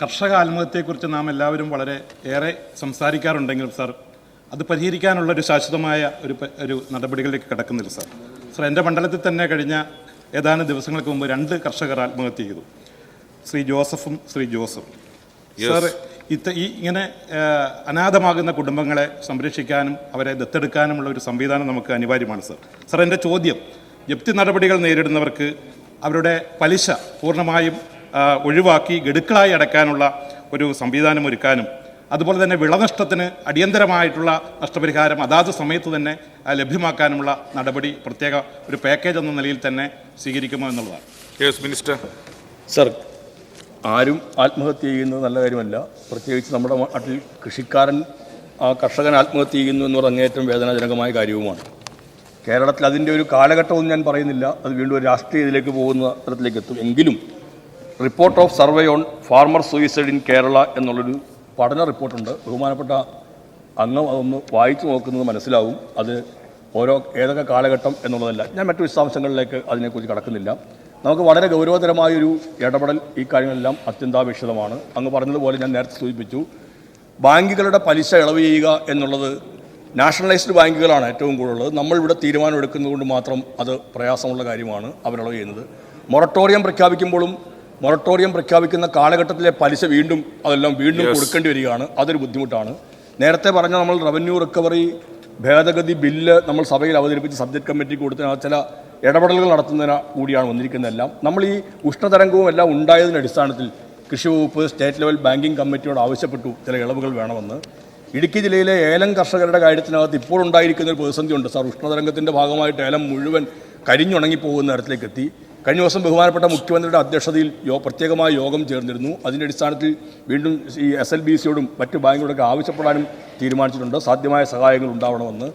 കർഷക ആത്മഹത്യയെക്കുറിച്ച് നാം എല്ലാവരും വളരെ ഏറെ സംസാരിക്കാറുണ്ടെങ്കിലും സാർ അത് പരിഹരിക്കാനുള്ള ഒരു ശാശ്വതമായ ഒരു ഒരു നടപടികളിലേക്ക് കിടക്കുന്നില്ല സാർ. സാർ എന്റെ മണ്ഡലത്തിൽ തന്നെ കഴിഞ്ഞ ഏതാനും ദിവസങ്ങൾക്ക് മുമ്പ് രണ്ട് കർഷകർ ആത്മഹത്യ ചെയ്തു. ശ്രീ ജോസഫും ശ്രീ ജോസഫും സാർ ഇത്ത ഈ ഇങ്ങനെ അനാഥമാകുന്ന കുടുംബങ്ങളെ സംരക്ഷിക്കാനും അവരെ ദത്തെടുക്കാനുമുള്ള ഒരു സംവിധാനം നമുക്ക് അനിവാര്യമാണ് സാർ. സാർ എന്റെ ചോദ്യം ജപ്തി നടപടികൾ നേരിടുന്നവർക്ക് അവരുടെ പലിശ പൂർണമായും ഒഴിവാക്കി ഗഡുക്കളായി അടയ്ക്കാനുള്ള ഒരു സംവിധാനം ഒരുക്കാനും അതുപോലെ തന്നെ വിളനഷ്ടത്തിന് അടിയന്തരമായിട്ടുള്ള നഷ്ടപരിഹാരം അതാത് സമയത്ത് തന്നെ ലഭ്യമാക്കാനുമുള്ള നടപടി പ്രത്യേക ഒരു പാക്കേജ് എന്ന നിലയിൽ തന്നെ സ്വീകരിക്കുമോ എന്നുള്ളതാണ്. യെസ് മിനിസ്റ്റർ സർ ആരും ആത്മഹത്യ ചെയ്യുന്നത് നല്ല കാര്യമല്ല. പ്രത്യേകിച്ച് നമ്മുടെ നാട്ടിൽ കൃഷിക്കാരൻ ആ കർഷകൻ ആത്മഹത്യ ചെയ്യുന്നു എന്ന് പറഞ്ഞ അങ്ങേയറ്റം വേദനാജനകമായ കാര്യവുമാണ്. കേരളത്തിൽ അതിന്റെ ഒരു കാലഘട്ടമൊന്നും ഞാൻ പറയുന്നില്ല. അത് വീണ്ടും ഒരു രാഷ്ട്രീയ ഇതിലേക്ക് പോകുന്ന തരത്തിലേക്ക് എത്തും. എങ്കിലും report of survey on farmer suicide in Kerala എന്നുള്ളൊരു പഠന റിപ്പോർട്ടുണ്ട്. ബഹുമാനപ്പെട്ട അംഗം അതൊന്ന് വായിച്ചു നോക്കുന്നത് മനസ്സിലാവും. അത് ഓരോ ഏതൊക്കെ കാലഘട്ടം എന്നുള്ളതല്ല. ഞാൻ മറ്റു വിശദാംശങ്ങളിലേക്ക് അതിനെക്കുറിച്ച് കടക്കുന്നില്ല. നമുക്ക് വളരെ ഗൗരവതരമായൊരു ഇടപെടൽ ഈ കാര്യങ്ങളെല്ലാം അത്യന്താപേക്ഷിതമാണ്. അങ്ങ് പറഞ്ഞതുപോലെ ഞാൻ നേരത്തെ സൂചിപ്പിച്ചു. ബാങ്കുകളുടെ പലിശ ഇളവ് ചെയ്യുക എന്നുള്ളത് നാഷണലൈസ്ഡ് ബാങ്കുകളാണ് ഏറ്റവും കൂടുതലുള്ളത്. നമ്മളിവിടെ തീരുമാനം എടുക്കുന്നത് കൊണ്ട് മാത്രം അത് പ്രയാസമുള്ള കാര്യമാണ് അവരിളവ് ചെയ്യുന്നത്. മൊറട്ടോറിയം പ്രഖ്യാപിക്കുമ്പോഴും മൊറട്ടോറിയം പ്രഖ്യാപിക്കുന്ന കാലഘട്ടത്തിലെ പലിശ വീണ്ടും അതെല്ലാം വീണ്ടും കൊടുക്കേണ്ടി വരികയാണ്. അതൊരു ബുദ്ധിമുട്ടാണ്. നേരത്തെ പറഞ്ഞ നമ്മൾ റവന്യൂ റിക്കവറി ഭേദഗതി ബില്ല് നമ്മൾ സഭയിൽ അവതരിപ്പിച്ച് സബ്ജക്ട് കമ്മിറ്റിക്ക് കൊടുത്ത ചില ഇടപെടലുകൾ നടത്തുന്നതിന് കൂടിയാണ് വന്നിരിക്കുന്നതെല്ലാം. നമ്മൾ ഈ ഉഷ്ണതരംഗവും എല്ലാം ഉണ്ടായതിന്റെ അടിസ്ഥാനത്തിൽ കൃഷി വകുപ്പ് സ്റ്റേറ്റ് ലെവൽ ബാങ്കിങ് കമ്മിറ്റിയോട് ആവശ്യപ്പെട്ടു ചില ഇളവുകൾ വേണമെന്ന്. ഇടുക്കി ജില്ലയിലെ ഏലം കർഷകരുടെ കാര്യത്തിനകത്ത് ഇപ്പോൾ ഉണ്ടായിരിക്കുന്ന ഒരു പ്രതിസന്ധിയുണ്ട്. സാർ ഉഷ്ണതരംഗത്തിന്റെ ഭാഗമായിട്ട് ഏലം മുഴുവൻ കരിഞ്ഞുണങ്ങിപ്പോകുന്ന തരത്തിലേക്ക് എത്തി. കഴിഞ്ഞ ദിവസം ബഹുമാനപ്പെട്ട മുഖ്യമന്ത്രിയുടെ അധ്യക്ഷതയിൽ യോ പ്രത്യേകമായ യോഗം ചേർന്നിരുന്നു. അതിന്റെ അടിസ്ഥാനത്തിൽ വീണ്ടും ഈ എസ് എൽ ബി സിയോടും മറ്റ് ബാങ്കുകളൊക്കെ ആവശ്യപ്പെടാനും തീരുമാനിച്ചിട്ടുണ്ട്. സാധ്യമായ സഹായങ്ങൾ ഉണ്ടാവണമെന്ന്.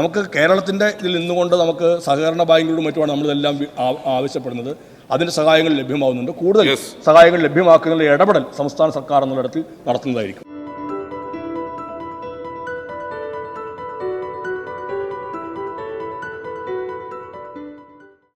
നമുക്ക് കേരളത്തിന്റെ ഇതിൽ നിന്നുകൊണ്ട് നമുക്ക് സഹകരണ ബാങ്കുകളും മറ്റുമാണ് നമ്മളിതെല്ലാം ആവശ്യപ്പെടുന്നത്. അതിന്റെ സഹായങ്ങൾ ലഭ്യമാവുന്നുണ്ട്. കൂടുതൽ സഹായങ്ങൾ ലഭ്യമാക്കുന്നതിൽ ഇടപെടൽ സംസ്ഥാന സർക്കാർ എന്നിടത്തിൽ നടത്തുന്നതായിരിക്കും.